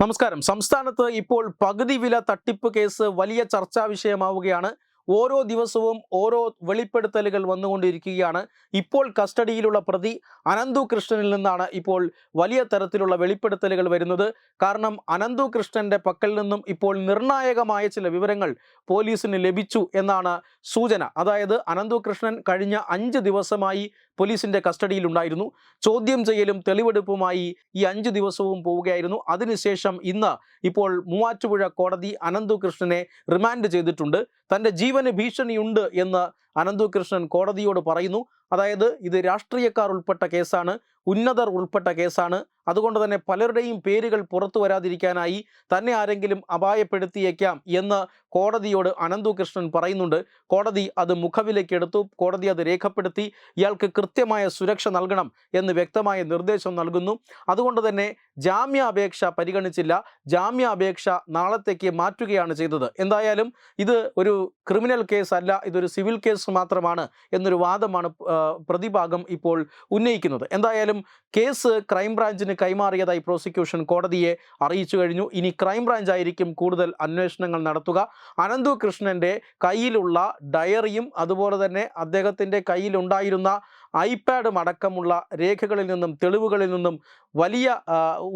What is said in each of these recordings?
നമസ്കാരം. സംസ്ഥാനത്ത് ഇപ്പോൾ പകുതി വില തട്ടിപ്പ് കേസ് വലിയ ചർച്ചാ വിഷയമാവുകയാണ്. ഓരോ ദിവസവും ഓരോ വെളിപ്പെടുത്തലുകൾ വന്നുകൊണ്ടിരിക്കുകയാണ്. ഇപ്പോൾ കസ്റ്റഡിയിലുള്ള പ്രതി അനന്തു കൃഷ്ണനിൽ നിന്നാണ് ഇപ്പോൾ വലിയ തരത്തിലുള്ള വെളിപ്പെടുത്തലുകൾ വരുന്നത്. കാരണം അനന്തു കൃഷ്ണന്റെ പക്കൽ നിന്നും ഇപ്പോൾ നിർണായകമായ ചില വിവരങ്ങൾ പോലീസിന് ലഭിച്ചു എന്നാണ് സൂചന. അതായത് അനന്തു കൃഷ്ണൻ കഴിഞ്ഞ അഞ്ച് ദിവസമായി പോലീസിന്റെ കസ്റ്റഡിയിലുണ്ടായിരുന്നു. ചോദ്യം ചെയ്യലും തെളിവെടുപ്പുമായി ഈ അഞ്ച് ദിവസവും പോവുകയായിരുന്നു. അതിനുശേഷം ഇന്ന് ഇപ്പോൾ മൂവാറ്റുപുഴ കോടതി അനന്തു കൃഷ്ണനെ റിമാൻഡ് ചെയ്തിട്ടുണ്ട്. തന്റെ ജീവന് ഭീഷണിയുണ്ട് എന്ന് അനന്തു കൃഷ്ണൻ കോടതിയോട് പറയുന്നു. അതായത് ഇത് രാഷ്ട്രീയക്കാർ ഉൾപ്പെട്ട കേസാണ് ഉന്നതർ ഉൾപ്പെട്ട കേസാണ്. അതുകൊണ്ട് തന്നെ പലരുടെയും പേരുകൾ പുറത്തു വരാതിരിക്കാനായി തന്നെ ആരെങ്കിലും അപായപ്പെടുത്തിയേക്കാം എന്ന് കോടതിയോട് അനന്തു കൃഷ്ണൻ പറയുന്നുണ്ട്. കോടതി അത് മുഖവിലേക്കെടുത്തു കോടതി അത് രേഖപ്പെടുത്തി. ഇയാൾക്ക് കൃത്യമായ സുരക്ഷ നൽകണം എന്ന് വ്യക്തമായ നിർദ്ദേശം നൽകുന്നു. അതുകൊണ്ട് തന്നെ ജാമ്യാപേക്ഷ പരിഗണിച്ചില്ല. ജാമ്യാപേക്ഷ നാളത്തേക്ക് മാറ്റുകയാണ് ചെയ്തത്. എന്തായാലും ഇത് ഒരു ക്രിമിനൽ കേസ് അല്ല ഇതൊരു സിവിൽ കേസ് മാത്രമാണ് എന്നൊരു വാദമാണ് പ്രതിഭാഗം ഇപ്പോൾ ഉന്നയിക്കുന്നത്. എന്തായാലും കേസ് ക്രൈംബ്രാഞ്ചിന് കൈമാറിയതായി പ്രോസിക്യൂഷൻ കോടതിയെ അറിയിച്ചു കഴിഞ്ഞു. ഇനി ക്രൈംബ്രാഞ്ച് ആയിരിക്കും കൂടുതൽ അന്വേഷണങ്ങൾ നടത്തുക. അനന്തു കൃഷ്ണന്റെ കയ്യിലുള്ള ഡയറിയും അതുപോലെ തന്നെ അദ്ദേഹത്തിന്റെ കയ്യിലുണ്ടായിരുന്ന ഐപാഡും അടക്കമുള്ള രേഖകളിൽ നിന്നും തെളിവുകളിൽ നിന്നും വലിയ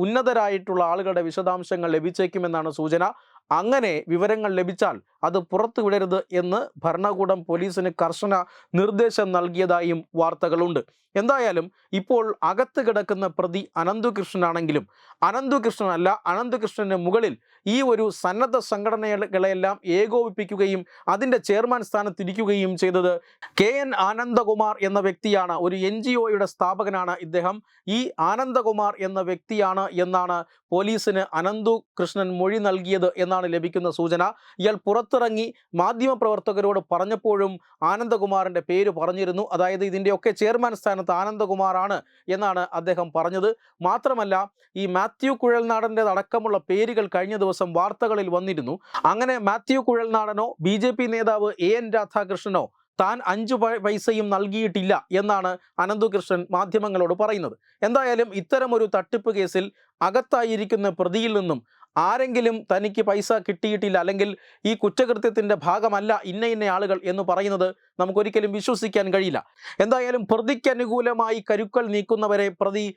ഉന്നതരായിട്ടുള്ള ആളുകളുടെ വിശദാംശങ്ങൾ ലഭിച്ചേക്കുമെന്നാണ് സൂചന. അങ്ങനെ വിവരങ്ങൾ ലഭിച്ചാൽ അത് പുറത്തുവിടരുത് എന്ന് ഭരണകൂടം പോലീസിന് കർശന നിർദ്ദേശം നൽകിയതായും വാർത്തകളുണ്ട്. എന്തായാലും ഇപ്പോൾ അകത്ത് കിടക്കുന്ന പ്രതി അനന്തുകൃഷ്ണനാണെങ്കിലും അനന്തുകൃഷ്ണനല്ല അനന്തുകൃഷ്ണന് മുകളിൽ ഈ ഒരു സന്നദ്ധ സംഘടനകളെല്ലാം ഏകോപിപ്പിക്കുകയും അതിന്റെ ചെയർമാൻ സ്ഥാനത്തിരിക്കുകയും ചെയ്തത് കെ എൻ ആനന്ദകുമാർ എന്ന വ്യക്തിയാണ്. ഒരു എൻ ജി ഒയുടെ സ്ഥാപകനാണ് ഇദ്ദേഹം. ഈ ആനന്ദകുമാർ എന്ന വ്യക്തിയാണ് എന്നാണ് പോലീസിന് അനന്തു കൃഷ്ണൻ മൊഴി നൽകിയത് എന്നാണ് ലഭിക്കുന്ന സൂചന. ഇയാൾ പുറത്തിറങ്ങി മാധ്യമപ്രവർത്തകരോട് പറഞ്ഞപ്പോഴും ആനന്ദകുമാറിന്റെ പേര് പറഞ്ഞിരുന്നു. അതായത് ഇതിന്റെയൊക്കെ ചെയർമാൻ സ്ഥാനത്ത് ആനന്ദകുമാറാണ് എന്നാണ് അദ്ദേഹം പറഞ്ഞത്. മാത്രമല്ല ഈ മാത്യു കുഴൽനാടന്റെ അടക്കമുള്ള പേരുകൾ കഴിഞ്ഞ ദിവസം വാർത്തകളിൽ വന്നിരുന്നു. അങ്ങനെ മാത്യു കുഴൽനാടനോ ബി നേതാവ് എ എൻ രാധാകൃഷ്ണനോ താൻ അഞ്ചു പൈസയും നൽകിയിട്ടില്ല എന്നാണ് അനന്തുകൃഷ്ണൻ മാധ്യമങ്ങളോട് പറയുന്നത്. എന്തായാലും ഇത്തരമൊരു തട്ടിപ്പ് കേസിൽ അകത്തായിരിക്കുന്ന പ്രതിയിൽ നിന്നും ആരെങ്കിലും തനിക്ക് പൈസ കിട്ടിയിട്ടില്ല അല്ലെങ്കിൽ ഈ കുറ്റകൃത്യത്തിന്റെ ഭാഗമല്ല ഇന്ന ഇന്ന ആളുകൾ എന്ന് പറയുന്നത് നമുക്കൊരിക്കലും വിശ്വസിക്കാൻ കഴിയില്ല. എന്തായാലും പ്രതിക്ക് അനുകൂലമായി കരുക്കൾ നീക്കുന്നവരെ പ്രതി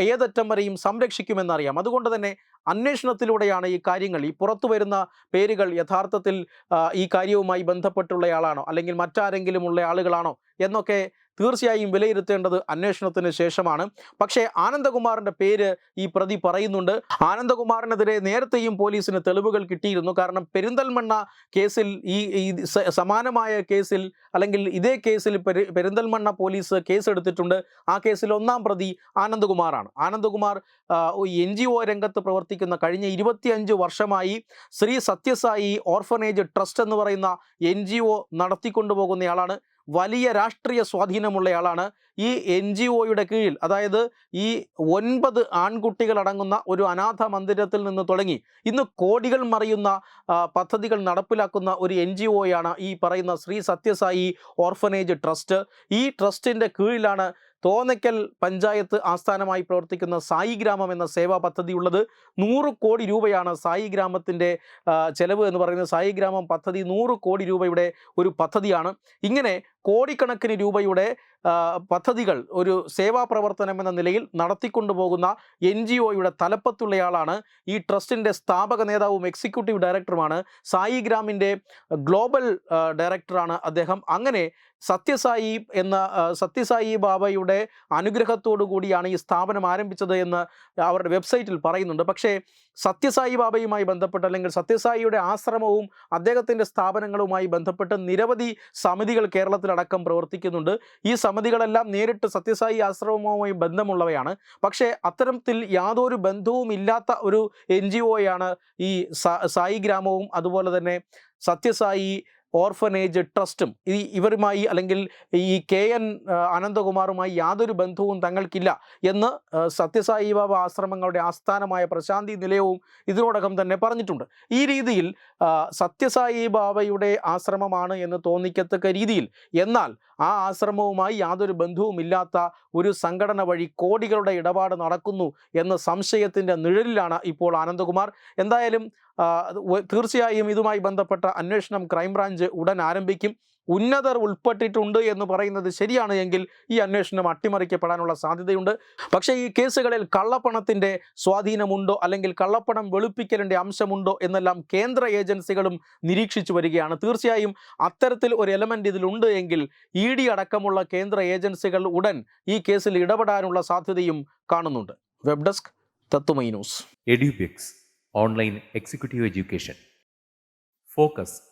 ഏതറ്റം വരെയും സംരക്ഷിക്കുമെന്നറിയാം. അതുകൊണ്ട് തന്നെ അന്വേഷണത്തിലൂടെയാണ് ഈ കാര്യങ്ങൾ. ഈ പുറത്തു വരുന്ന പേരുകൾ യഥാർത്ഥത്തിൽ ഈ കാര്യവുമായി ബന്ധപ്പെട്ടുള്ളയാളാണോ അല്ലെങ്കിൽ മറ്റാരെങ്കിലും ഉള്ള ആളുകളാണോ എന്നൊക്കെ തീർച്ചയായും വിലയിരുത്തേണ്ടത് അന്വേഷണത്തിന് ശേഷമാണ്. പക്ഷേ ആനന്ദകുമാറിന്റെ പേര് ഈ പ്രതി പറയുന്നുണ്ട്. ആനന്ദകുമാറിനെതിരെ നേരത്തെയും പോലീസിന് തെളിവുകൾ കിട്ടിയിരുന്നു. കാരണം പെരിന്തൽമണ്ണ കേസിൽ ഈ സമാനമായ കേസിൽ അല്ലെങ്കിൽ ഇതേ കേസിൽ പെരിന്തൽമണ്ണ പോലീസ് കേസെടുത്തിട്ടുണ്ട്. ആ കേസിൽ ഒന്നാം പ്രതി ആനന്ദകുമാറാണ്. ആനന്ദകുമാർ എൻ ജി ഒ രംഗത്ത് പ്രവർത്തിക്കുന്ന കഴിഞ്ഞ ഇരുപത്തിയഞ്ച് വർഷമായി ശ്രീ സത്യസായി ഓർഫനേജ് ട്രസ്റ്റ് എന്ന് പറയുന്ന എൻ ജി ഒ നടത്തിക്കൊണ്ടുപോകുന്നയാളാണ്. വലിയ രാഷ്ട്രീയ സ്വാധീനമുള്ളയാളാണ് ഈ എൻ ജി ഒയുടെ കീഴിൽ. അതായത് ഈ ഒൻപത് ആൺകുട്ടികൾ അടങ്ങുന്ന ഒരു അനാഥ മന്ദിരത്തിൽ നിന്ന് തുടങ്ങി ഇന്ന് കോടികൾ മറിയുന്ന പദ്ധതികൾ നടപ്പിലാക്കുന്ന ഒരു എൻ ജി ഒയാണ് ഈ പറയുന്ന ശ്രീ സത്യസായി ഓർഫനേജ് ട്രസ്റ്റ്. ഈ ട്രസ്റ്റിന്റെ കീഴിലാണ് തോന്നയ്ക്കൽ പഞ്ചായത്ത് ആസ്ഥാനമായി പ്രവർത്തിക്കുന്ന സായി ഗ്രാമം എന്ന സേവാ പദ്ധതി ഉള്ളത്. നൂറ് കോടി രൂപയാണ് സായി ഗ്രാമത്തിന്റെ ചെലവ് എന്ന് പറയുന്നത്. സായി ഗ്രാമം പദ്ധതി നൂറ് കോടി രൂപയുടെ ഒരു പദ്ധതിയാണ്. ഇങ്ങനെ കോടിക്കണക്കിന് രൂപയുടെ പദ്ധതികൾ ഒരു സേവാ പ്രവർത്തനം എന്ന നിലയിൽ നടത്തിക്കൊണ്ടുപോകുന്ന എൻ ജി ഒയുടെ തലപ്പത്തുള്ളയാളാണ് ഈ ട്രസ്റ്റിന്റെ സ്ഥാപക നേതാവും എക്സിക്യൂട്ടീവ് ഡയറക്ടറുമാണ്. സായി ഗ്രാമിന്റെ ഗ്ലോബൽ ഡയറക്ടറാണ് അദ്ദേഹം. അങ്ങനെ സത്യസായി എന്ന സത്യസായി ബാബയുടെ അനുഗ്രഹത്തോടു കൂടിയാണ് ഈ സ്ഥാപനം ആരംഭിച്ചത് എന്ന് അവരുടെ വെബ്സൈറ്റിൽ പറയുന്നുണ്ട്. പക്ഷേ സത്യസായി ബാബയുമായി ബന്ധപ്പെട്ട് അല്ലെങ്കിൽ സത്യസായിയുടെ ആശ്രമവും അദ്ദേഹത്തിന്റെ സ്ഥാപനങ്ങളുമായി ബന്ധപ്പെട്ട് നിരവധി സമിതികൾ കേരളത്തിലടക്കം പ്രവർത്തിക്കുന്നുണ്ട്. ഈ സമിതികളെല്ലാം നേരിട്ട് സത്യസായി ആശ്രമവുമായി ബന്ധമുള്ളവയാണ്. പക്ഷേ അത്തരത്തിൽ യാതൊരു ബന്ധവും ഇല്ലാത്ത ഒരു എൻ ജി ഒയാണ് ഈ സായി ഗ്രാമവും അതുപോലെ തന്നെ സത്യസായി ഓർഫനേജ് ട്രസ്റ്റും ഈ ഇവരുമായി അല്ലെങ്കിൽ ഈ കെ എൻ അനന്തകുമാറുമായി യാതൊരു ബന്ധവും തങ്ങൾക്കില്ല എന്ന് സത്യസായി ബാബ ആശ്രമങ്ങളുടെ ആസ്ഥാനമായ പ്രശാന്തി നിലയവും ഇതിനോടകം തന്നെ പറഞ്ഞിട്ടുണ്ട്. ഈ രീതിയിൽ സത്യസായി ബാബയുടെ ആശ്രമമാണ് എന്ന് തോന്നിക്കത്തക്ക രീതിയിൽ എന്നാൽ ആ ആശ്രമവുമായി യാതൊരു ബന്ധവുമില്ലാത്ത ഒരു സംഘടന വഴി കോടികളുടെ ഇടപാട് നടക്കുന്നു എന്ന സംശയത്തിന്റെ നിഴലിലാണ് ഇപ്പോൾ ആനന്ദകുമാർ. എന്തായാലും തീർച്ചയായും ഇതുമായി ബന്ധപ്പെട്ട അന്വേഷണം ക്രൈംബ്രാഞ്ച് ഉടൻ ആരംഭിക്കും. ഉന്നതർ ഉൾപ്പെട്ടിട്ടുണ്ട് എന്ന് പറയുന്നത് ശരിയാണ് എങ്കിൽ ഈ അന്വേഷണം അട്ടിമറിക്കപ്പെടാനുള്ള സാധ്യതയുണ്ട്. പക്ഷേ ഈ കേസുകളിൽ കള്ളപ്പണത്തിന്റെ സ്വാധീനമുണ്ടോ അല്ലെങ്കിൽ കള്ളപ്പണം വെളുപ്പിക്കലിന്റെ അംശമുണ്ടോ എന്നെല്ലാം കേന്ദ്ര ഏജൻസികളും നിരീക്ഷിച്ചു വരികയാണ്. തീർച്ചയായും അത്തരത്തിൽ ഒരു എലമെന്റ് ഇതിലുണ്ട് എങ്കിൽ ഇ ഡി അടക്കമുള്ള കേന്ദ്ര ഏജൻസികൾ ഉടൻ ഈ കേസിൽ ഇടപെടാനുള്ള സാധ്യതയും കാണുന്നുണ്ട്. Web desk Tatwamayi news. Edubix online executive education. Focus